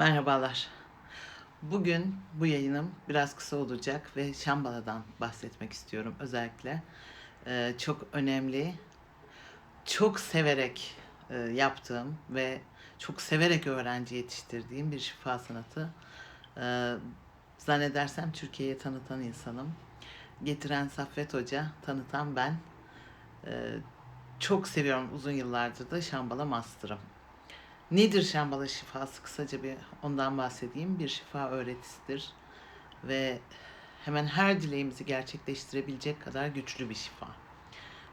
Merhabalar. Bugün bu yayınım biraz kısa olacak ve Şambala'dan bahsetmek istiyorum özellikle. Ee, çok önemli, çok severek e, yaptığım ve çok severek öğrenci yetiştirdiğim bir şifa sanatı. Ee, zannedersem Türkiye'ye tanıtan insanım. Getiren Saffet Hoca, tanıtan ben. Ee, çok seviyorum uzun yıllardır da Şambala Master'ım. Nedir Şambala şifası? Kısaca bir ondan bahsedeyim. Bir şifa öğretisidir ve hemen her dileğimizi gerçekleştirebilecek kadar güçlü bir şifa.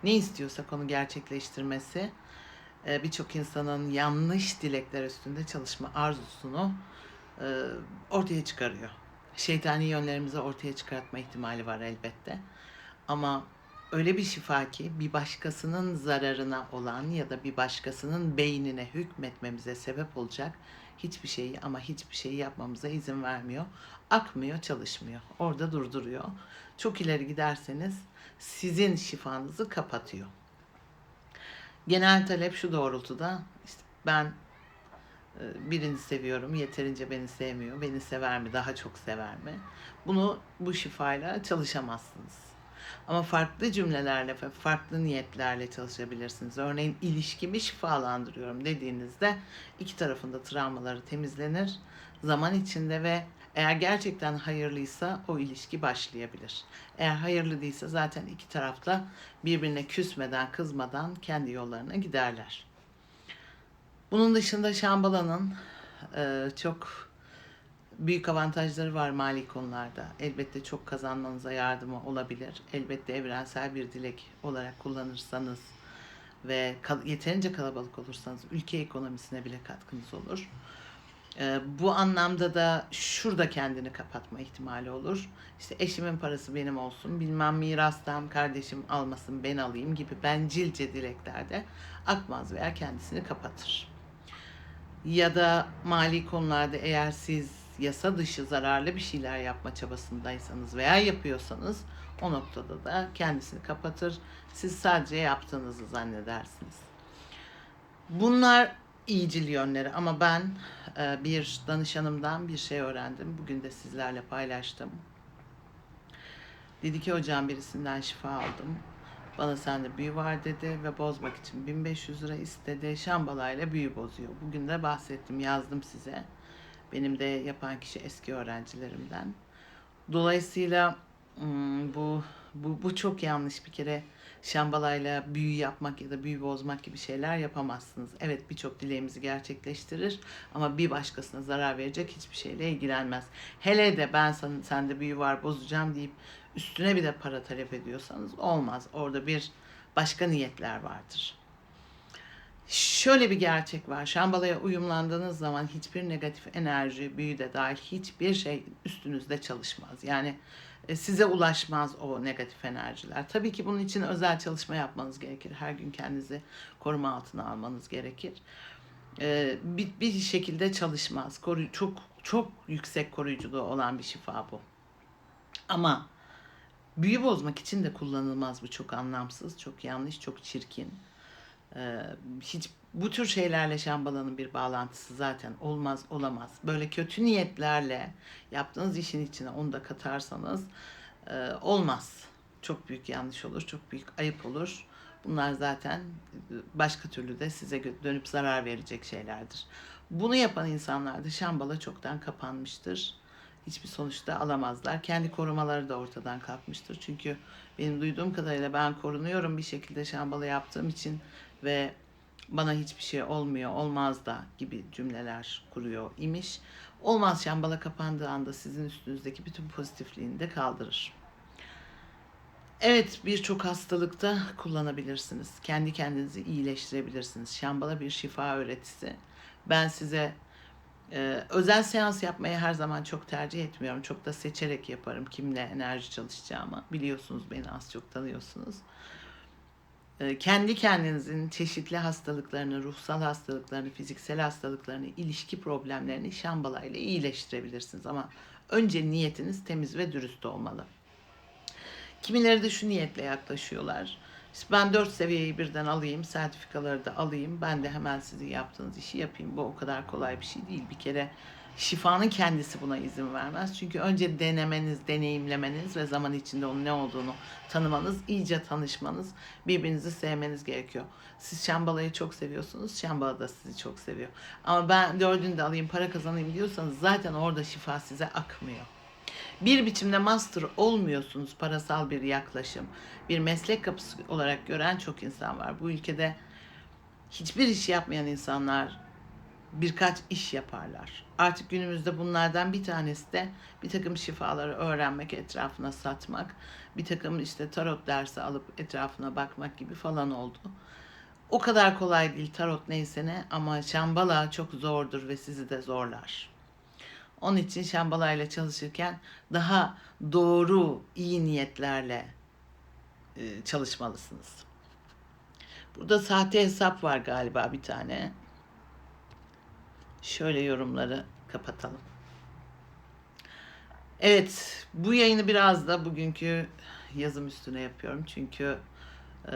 Ne istiyorsak onu gerçekleştirmesi e, birçok insanın yanlış dilekler üstünde çalışma arzusunu e, ortaya çıkarıyor. Şeytani yönlerimizi ortaya çıkartma ihtimali var elbette. Ama öyle bir şifa ki bir başkasının zararına olan ya da bir başkasının beynine hükmetmemize sebep olacak hiçbir şeyi ama hiçbir şeyi yapmamıza izin vermiyor. Akmıyor, çalışmıyor. Orada durduruyor. Çok ileri giderseniz sizin şifanızı kapatıyor. Genel talep şu doğrultuda işte ben e, birini seviyorum, yeterince beni sevmiyor. Beni sever mi, daha çok sever mi? Bunu bu şifayla çalışamazsınız. Ama farklı cümlelerle ve farklı niyetlerle çalışabilirsiniz. Örneğin ilişkimi şifalandırıyorum dediğinizde iki tarafında travmaları temizlenir. Zaman içinde ve eğer gerçekten hayırlıysa o ilişki başlayabilir. Eğer hayırlı değilse zaten iki tarafta birbirine küsmeden, kızmadan kendi yollarına giderler. Bunun dışında Şambala'nın çok büyük avantajları var mali konularda. Elbette çok kazanmanıza yardımı olabilir. Elbette evrensel bir dilek olarak kullanırsanız ve kal- yeterince kalabalık olursanız ülke ekonomisine bile katkınız olur. Ee, bu anlamda da şurada kendini kapatma ihtimali olur. İşte eşimin parası benim olsun, bilmem mirastan kardeşim almasın ben alayım gibi bencilce dileklerde akmaz veya kendisini kapatır ya da mali konularda eğer siz yasa dışı zararlı bir şeyler yapma çabasındaysanız veya yapıyorsanız o noktada da kendisini kapatır. Siz sadece yaptığınızı zannedersiniz. Bunlar iyicil yönleri ama ben e, bir danışanımdan bir şey öğrendim. Bugün de sizlerle paylaştım. Dedi ki hocam birisinden şifa aldım. Bana sende büyü var dedi ve bozmak için 1500 lira istedi. Şambalayla büyü bozuyor. Bugün de bahsettim, yazdım size. Benim de yapan kişi eski öğrencilerimden. Dolayısıyla bu bu bu çok yanlış bir kere. Şambalayla büyü yapmak ya da büyü bozmak gibi şeyler yapamazsınız. Evet birçok dileğimizi gerçekleştirir ama bir başkasına zarar verecek hiçbir şeyle ilgilenmez. Hele de ben sen, sende büyü var bozacağım deyip üstüne bir de para talep ediyorsanız olmaz. Orada bir başka niyetler vardır. Şöyle bir gerçek var. Şambalaya uyumlandığınız zaman hiçbir negatif enerji, büyü de dahil hiçbir şey üstünüzde çalışmaz. Yani e, size ulaşmaz o negatif enerjiler. Tabii ki bunun için özel çalışma yapmanız gerekir. Her gün kendinizi koruma altına almanız gerekir. E, Bir, bir şekilde çalışmaz. Çok çok yüksek koruyuculuğu olan bir şifa bu. Ama büyü bozmak için de kullanılmaz bu çok anlamsız, çok yanlış, çok çirkin. Hiç bu tür şeylerle Şambala'nın bir bağlantısı zaten olmaz, olamaz. Böyle kötü niyetlerle yaptığınız işin içine onu da katarsanız olmaz. Çok büyük yanlış olur, çok büyük ayıp olur. Bunlar zaten başka türlü de size dönüp zarar verecek şeylerdir. Bunu yapan insanlar da Şambala çoktan kapanmıştır. Hiçbir sonuçta alamazlar. Kendi korumaları da ortadan kalkmıştır. Çünkü benim duyduğum kadarıyla ben korunuyorum bir şekilde Şambala yaptığım için ve bana hiçbir şey olmuyor, olmaz da gibi cümleler kuruyor imiş. Olmaz Şambala kapandığı anda sizin üstünüzdeki bütün pozitifliğini de kaldırır. Evet birçok hastalıkta kullanabilirsiniz. Kendi kendinizi iyileştirebilirsiniz. Şambala bir şifa öğretisi. Ben size e, özel seans yapmayı her zaman çok tercih etmiyorum. Çok da seçerek yaparım kimle enerji çalışacağımı. Biliyorsunuz beni az çok tanıyorsunuz. E, kendi kendinizin çeşitli hastalıklarını, ruhsal hastalıklarını, fiziksel hastalıklarını, ilişki problemlerini şambala ile iyileştirebilirsiniz. Ama önce niyetiniz temiz ve dürüst olmalı. Kimileri de şu niyetle yaklaşıyorlar. İşte ben dört seviyeyi birden alayım, sertifikaları da alayım. Ben de hemen sizin yaptığınız işi yapayım. Bu o kadar kolay bir şey değil. Bir kere şifanın kendisi buna izin vermez. Çünkü önce denemeniz, deneyimlemeniz ve zaman içinde onun ne olduğunu tanımanız, iyice tanışmanız, birbirinizi sevmeniz gerekiyor. Siz Şambala'yı çok seviyorsunuz, Şambala da sizi çok seviyor. Ama ben dördünü de alayım, para kazanayım diyorsanız zaten orada şifa size akmıyor. Bir biçimde master olmuyorsunuz parasal bir yaklaşım. Bir meslek kapısı olarak gören çok insan var. Bu ülkede hiçbir iş yapmayan insanlar birkaç iş yaparlar. Artık günümüzde bunlardan bir tanesi de bir takım şifaları öğrenmek, etrafına satmak, bir takım işte tarot dersi alıp etrafına bakmak gibi falan oldu. O kadar kolay değil tarot neyse ne ama şambala çok zordur ve sizi de zorlar. Onun için şambala ile çalışırken daha doğru, iyi niyetlerle e, çalışmalısınız. Burada sahte hesap var galiba bir tane. Şöyle yorumları kapatalım. Evet, bu yayını biraz da bugünkü yazım üstüne yapıyorum. Çünkü e,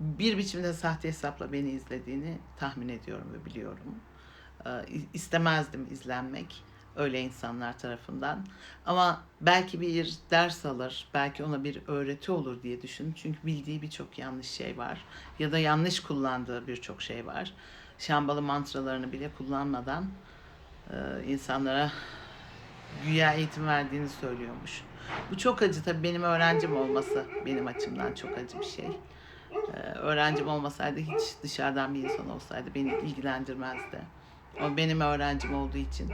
bir biçimde sahte hesapla beni izlediğini tahmin ediyorum ve biliyorum. E, istemezdim izlenmek öyle insanlar tarafından. Ama belki bir ders alır, belki ona bir öğreti olur diye düşündüm. Çünkü bildiği birçok yanlış şey var. Ya da yanlış kullandığı birçok şey var. Şambalı mantralarını bile kullanmadan e, insanlara güya eğitim verdiğini söylüyormuş. Bu çok acı tabii benim öğrencim olması benim açımdan çok acı bir şey. Ee, öğrencim olmasaydı hiç dışarıdan bir insan olsaydı beni ilgilendirmezdi. O benim öğrencim olduğu için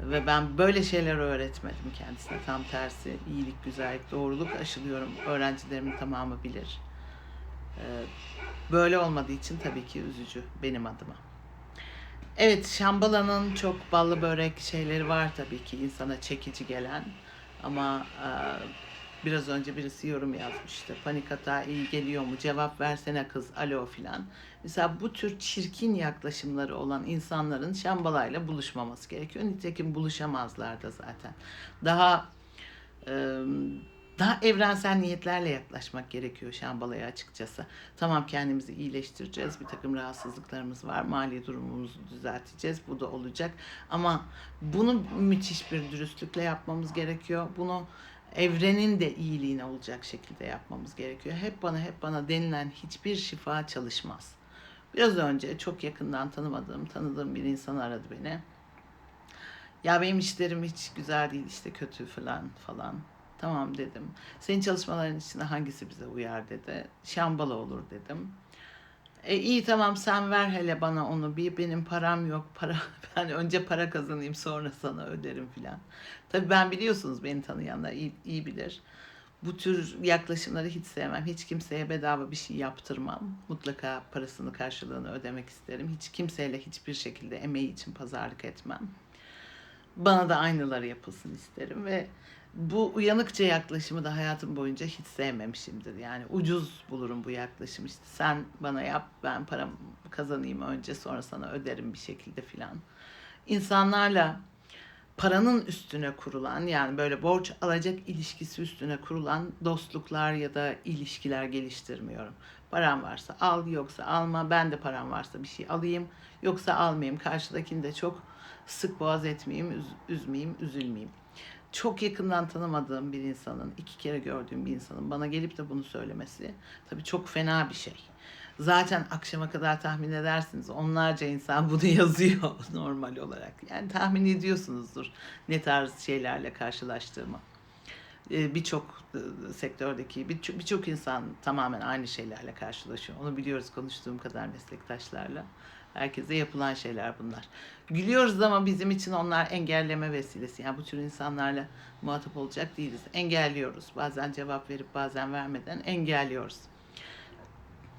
ve ben böyle şeyler öğretmedim kendisine. Tam tersi iyilik, güzellik, doğruluk aşılıyorum. Öğrencilerimin tamamı bilir. Ee, böyle olmadığı için tabii ki üzücü benim adıma. Evet, Şambala'nın çok ballı börek şeyleri var tabii ki insana çekici gelen. Ama e, biraz önce birisi yorum yazmıştı. Panik atağı iyi geliyor mu? Cevap versene kız, alo filan. Mesela bu tür çirkin yaklaşımları olan insanların Şambala'yla buluşmaması gerekiyor. Nitekim buluşamazlar da zaten. Daha e, daha evrensel niyetlerle yaklaşmak gerekiyor Şambala'ya açıkçası. Tamam kendimizi iyileştireceğiz. Bir takım rahatsızlıklarımız var. Mali durumumuzu düzelteceğiz. Bu da olacak. Ama bunu müthiş bir dürüstlükle yapmamız gerekiyor. Bunu evrenin de iyiliğine olacak şekilde yapmamız gerekiyor. Hep bana hep bana denilen hiçbir şifa çalışmaz. Biraz önce çok yakından tanımadığım, tanıdığım bir insan aradı beni. Ya benim işlerim hiç güzel değil işte kötü falan falan. Tamam dedim. Senin çalışmaların içinde hangisi bize uyar dedi. Şambala olur dedim. E iyi tamam sen ver hele bana onu bir benim param yok para ben önce para kazanayım sonra sana öderim filan. Tabii ben biliyorsunuz beni tanıyanlar iyi, iyi bilir. Bu tür yaklaşımları hiç sevmem. Hiç kimseye bedava bir şey yaptırmam. Mutlaka parasını karşılığını ödemek isterim. Hiç kimseyle hiçbir şekilde emeği için pazarlık etmem. Bana da aynıları yapılsın isterim ve bu uyanıkça yaklaşımı da hayatım boyunca hiç sevmemişimdir. Yani ucuz bulurum bu yaklaşım işte sen bana yap ben param kazanayım önce sonra sana öderim bir şekilde filan. İnsanlarla paranın üstüne kurulan yani böyle borç alacak ilişkisi üstüne kurulan dostluklar ya da ilişkiler geliştirmiyorum. Param varsa al yoksa alma ben de param varsa bir şey alayım yoksa almayayım karşıdakini de çok sık boğaz etmeyeyim üz- üzmeyeyim üzülmeyeyim çok yakından tanımadığım bir insanın, iki kere gördüğüm bir insanın bana gelip de bunu söylemesi tabii çok fena bir şey. Zaten akşama kadar tahmin edersiniz onlarca insan bunu yazıyor normal olarak. Yani tahmin ediyorsunuzdur ne tarz şeylerle karşılaştığımı. Ee, Birçok e, sektördeki birçok insan tamamen aynı şeylerle karşılaşıyor. Onu biliyoruz konuştuğum kadar meslektaşlarla. Herkese yapılan şeyler bunlar. Gülüyoruz ama bizim için onlar engelleme vesilesi. Yani bu tür insanlarla muhatap olacak değiliz. Engelliyoruz. Bazen cevap verip bazen vermeden engelliyoruz.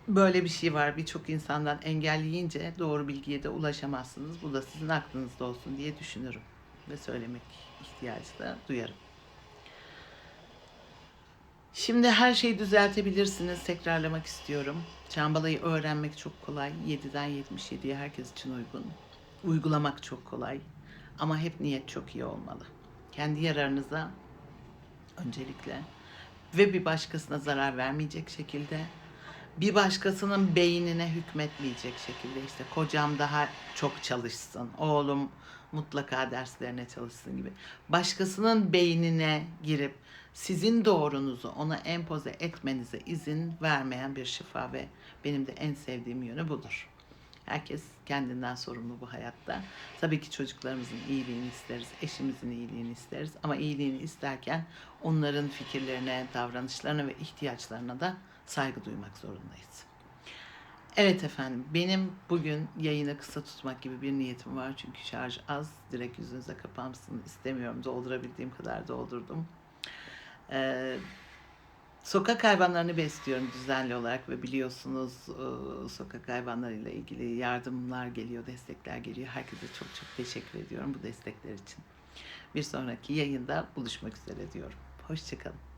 Böyle bir şey var. Birçok insandan engelleyince doğru bilgiye de ulaşamazsınız. Bu da sizin aklınızda olsun diye düşünürüm. Ve söylemek ihtiyacı da duyarım. Şimdi her şeyi düzeltebilirsiniz. Tekrarlamak istiyorum. Çambalayı öğrenmek çok kolay. 7'den 77'ye herkes için uygun. Uygulamak çok kolay. Ama hep niyet çok iyi olmalı. Kendi yararınıza öncelikle ve bir başkasına zarar vermeyecek şekilde bir başkasının beynine hükmetmeyecek şekilde işte kocam daha çok çalışsın, oğlum mutlaka derslerine çalışsın gibi. Başkasının beynine girip sizin doğrunuzu ona empoze etmenize izin vermeyen bir şifa ve benim de en sevdiğim yönü budur. Herkes kendinden sorumlu bu hayatta. Tabii ki çocuklarımızın iyiliğini isteriz, eşimizin iyiliğini isteriz ama iyiliğini isterken onların fikirlerine, davranışlarına ve ihtiyaçlarına da saygı duymak zorundayız. Evet efendim, benim bugün yayını kısa tutmak gibi bir niyetim var çünkü şarj az. Direkt yüzünüze kapansın istemiyorum. Doldurabildiğim kadar doldurdum. Ee, Sokak hayvanlarını besliyorum düzenli olarak ve biliyorsunuz e, sokak hayvanlarıyla ilgili yardımlar geliyor, destekler geliyor. Herkese çok çok teşekkür ediyorum bu destekler için. Bir sonraki yayında buluşmak üzere diyorum. Hoşçakalın.